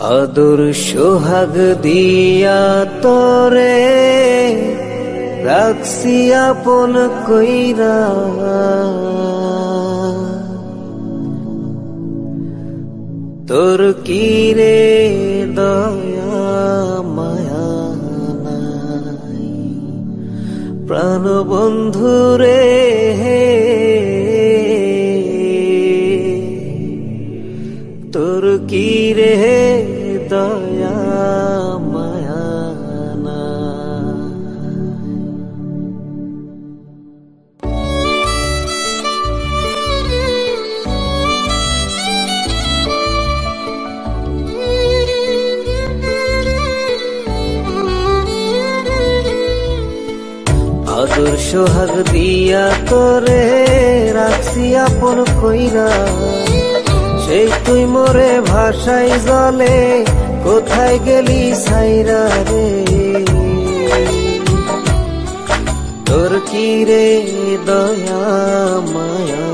আদর সোহাগ দিয়া তরে, রাখছি আপন কইরা। তোর কি রে দয়া, মায়া প্রাণ বন্ধু রে তোর কি রে দয়া মায়া নাই আদর্শ হাগ দিয়া তোরে রাখছি আপন কইরা সেই তুই মোরে ভাষাই জলে কোথায় গেলি সাইরা রে? তোর কি রে দয়া মায়া?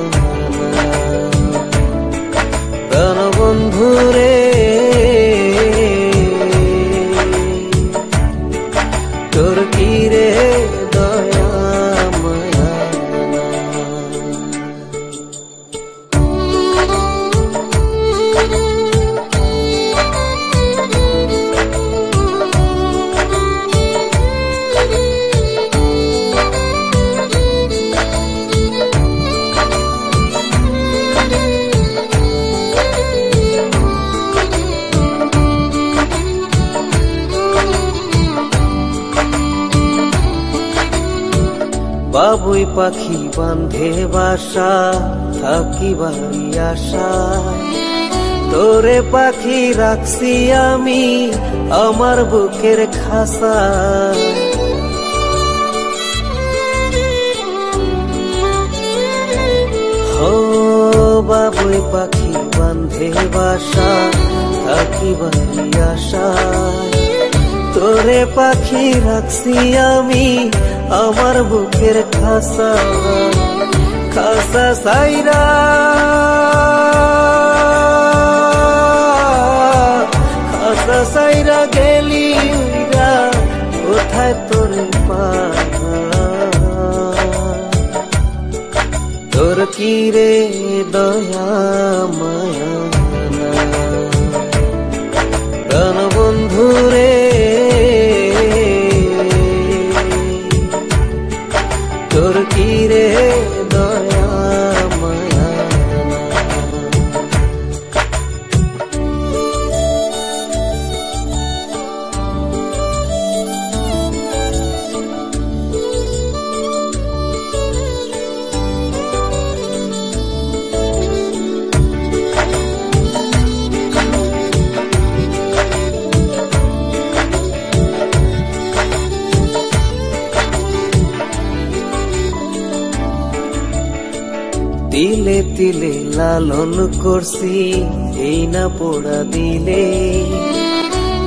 বাবুই পাখি বান্ধে বাসা থাকি বাড়ি আশা। তোরে পাখি রাখছি আমি আমার বুকের খাসা। হো বাবুই পাখি বান্ধে বাসা থাকি বাড়ি আশা। তোরে পাখি রাখছি আমি আমার বুকের খাসা খাসা সাইরা। খাসা সাইরা গেলি উইরা, কোথায় তোরে পা তোর কি রে দয়া মায়া? তোর কি তিলে তিলে লালন করছি, এই না পোড়া দিলে।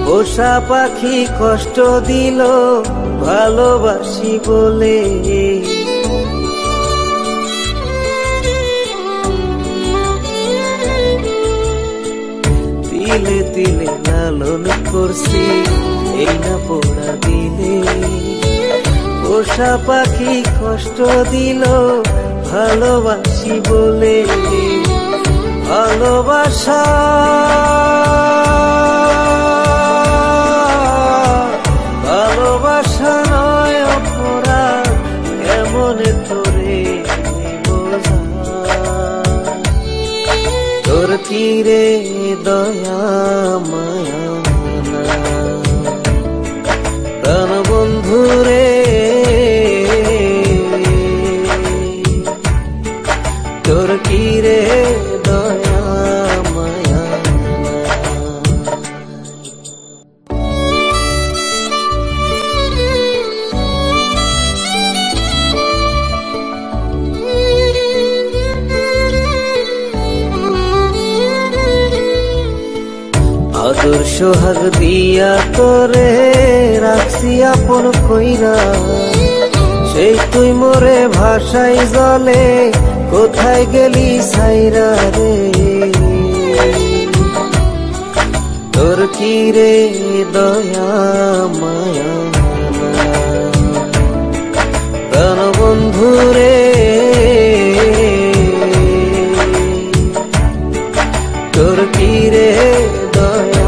পোষা পাখি কষ্ট দিল, ভালোবাসি বলে। তিলে তিলে লালন করছি, এই না পোড়া দিলে। পোষা পাখি কষ্ট দিল ভালোবাসি বলে ভালোবাসা। ভালোবাসা নয় অপরাধ এমন তোরে তোর কি রে দয়া, মায়া প্রাণ বন্ধু তোর সোহাগ দিয়া তোরে রাখছি আপন কইরা। সেই তুই মোরে ভাষাই জলে কোথায় গেলি সাইরা রে? তোর কি রে দয়া, মায়া? তন বন্ধু রে। তোর কি রে দয়া